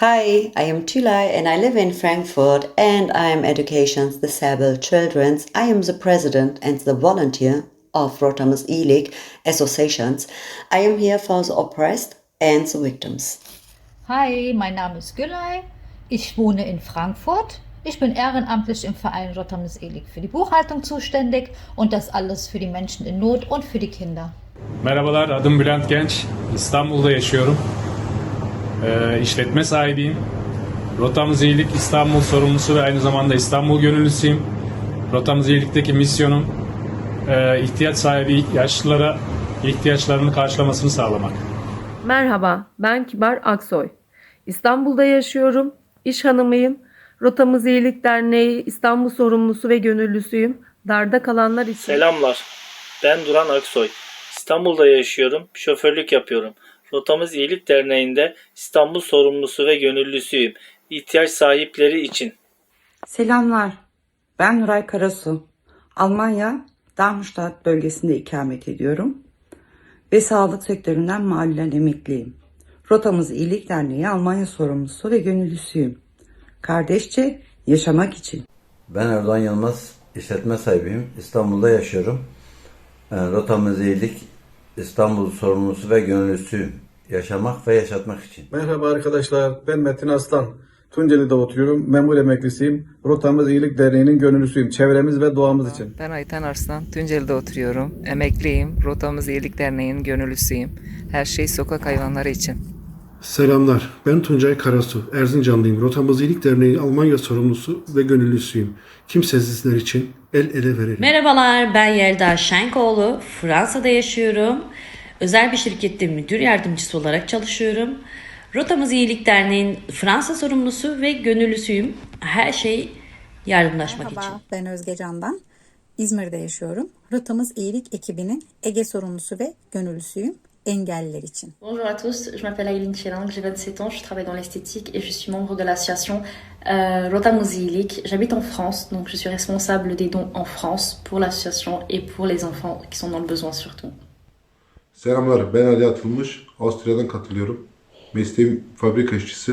Hi, I am Tülay and I live in Frankfurt and I am Education's Disabled Children's. I am the president and the volunteer of Rotamus Ilik Associations. I am here for the oppressed and the victims. Hi, mein Name ist Gülay. Ich wohne in Frankfurt. Ich bin ehrenamtlich im Verein Rottames Elik für die Buchhaltung zuständig und das alles für die Menschen in Not und für die Kinder. Merhabalar, adım Bülent Genç. İstanbul'da yaşıyorum. Ee, işletme sahibiyim. Rotamız İyilik İstanbul sorumlusu ve aynı zamanda İstanbul gönüllüsüyüm. Rotamız İyilik'teki misyonum e, ihtiyaç sahibi yaşlılara ihtiyaçlarını karşılamasını sağlamak. Merhaba, ben Kibar Aksoy. İstanbul'da yaşıyorum, iş hanımıyım. Rotamız İyilik Derneği İstanbul sorumlusu ve gönüllüsüyüm. Darda kalanlar için Selamlar. Ben Duran Aksoy. İstanbul'da yaşıyorum. Şoförlük yapıyorum. Rotamız İyilik Derneği'nde İstanbul sorumlusu ve gönüllüsüyüm. İhtiyaç sahipleri için. Selamlar. Ben Nuray Karasu. Almanya Darmstadt bölgesinde ikamet ediyorum ve sağlık sektöründen malulen emekliyim. Rotamız İyilik Derneği Almanya sorumlusu ve gönüllüsüyüm. Kardeşçe yaşamak için. Ben Erdoğan Yılmaz, işletme sahibiyim. İstanbul'da yaşıyorum. E, Rotamız İyilik, İstanbul sorumlusu ve gönüllüsüyüm. Yaşamak ve yaşatmak için. Merhaba arkadaşlar, ben Metin Aslan. Tunceli'de oturuyorum, memur emeklisiyim. Rotamız İyilik Derneği'nin gönüllüsüyüm, çevremiz ve doğamız için. Ben Ayten Arslan, Tunceli'de oturuyorum. Emekliyim, Rotamız İyilik Derneği'nin gönüllüsüyüm. Her şey sokak hayvanları için. Selamlar, ben Tuncay Karasu, Erzincanlıyım. Rotamız İyilik Derneği Almanya sorumlusu ve gönüllüsüyüm. Kimsesizler için el ele verelim. Merhabalar, ben Yelda Şenkoğlu. Fransa'da yaşıyorum. Özel bir şirkette müdür yardımcısı olarak çalışıyorum. Rotamız İyilik Derneği'nin Fransa sorumlusu ve gönüllüsüyüm. Her şey yardımlaşmak için. Merhaba, ben Özge Candan. İzmir'de yaşıyorum. Rotamız İyilik ekibinin Ege sorumlusu ve gönüllüsüyüm engelliler için. Bonjour à tous, je m'appelle Aileen Chelang, j'ai 27 ans, je travaille dans l'esthétique et je suis membre de l'association euh, Rotamız İyilik. J'habite en France, donc je suis responsable des dons en France pour l'association et pour les enfants qui sont dans le besoin surtout. Selamlar, ben Ali Atılmış. Avusturya'dan katılıyorum. Mesleğim fabrika işçisi.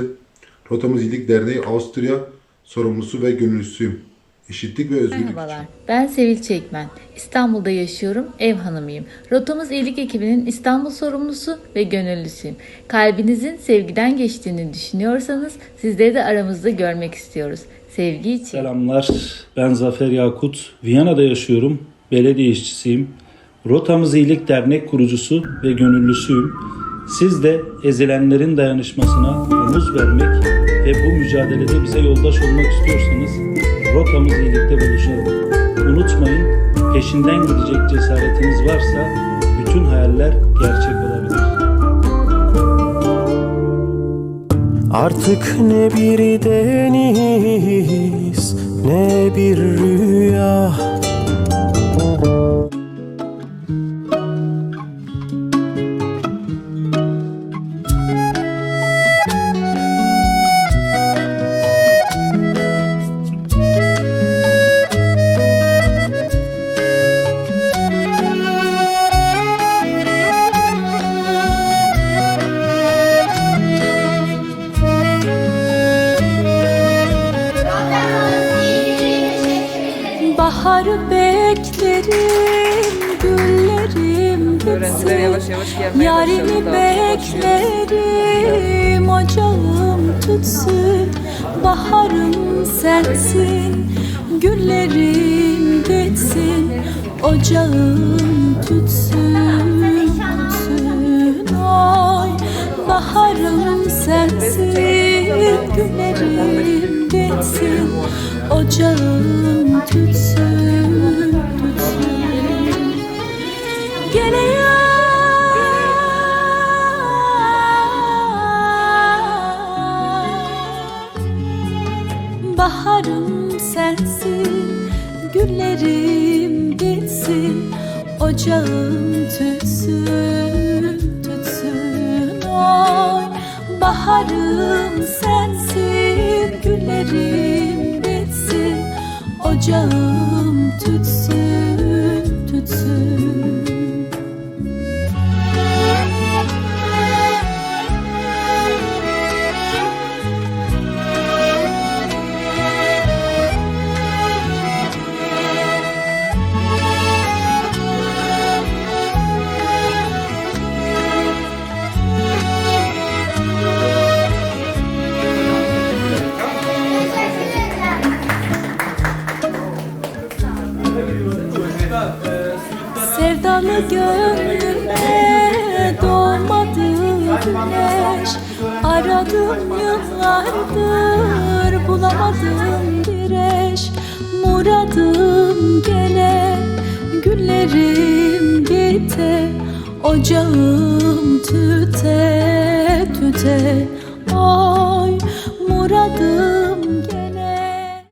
Rotamız İyilik Derneği Avusturya sorumlusu ve gönüllüsüyüm. Eşitlik ve özgürlük Merhabalar, ben Sevil Çekmen. İstanbul'da yaşıyorum, ev hanımıyım. Rotamız İyilik ekibinin İstanbul sorumlusu ve gönüllüsüyüm. Kalbinizin sevgiden geçtiğini düşünüyorsanız sizleri de aramızda görmek istiyoruz. Sevgi için. Selamlar, ben Zafer Yakut. Viyana'da yaşıyorum, belediye işçisiyim. Rotamız İyilik Dernek kurucusu ve gönüllüsüyüm. Siz de ezilenlerin dayanışmasına omuz vermek ve bu mücadelede bize yoldaş olmak istiyorsanız Rotamız İyilik'te buluşalım. Unutmayın, peşinden gidecek cesaretiniz varsa bütün hayaller gerçek olabilir. Artık ne bir deniz ne bir rüya Baharı beklerim, güllerim Öğrenciler yavaş yavaş gelmeye Yarimi beklerim, ocağım tutsun Baharım sensin, güllerim bitsin Ocağım tutsun, tutsun Ay, baharım sensin, güllerim bitsin Ocağım Baharım sensin, güllerim bitsin, ocağım tütsün, tütsün oy. Baharım sensin, güllerim bitsin, ocağım tütsün, tütsün. Sevdalı gönlüme doğmadı güneş. Aradım yıllardır bulamadım bir eş Muradım gele güllerim bite Ocağım tüte tüte. Ay muradım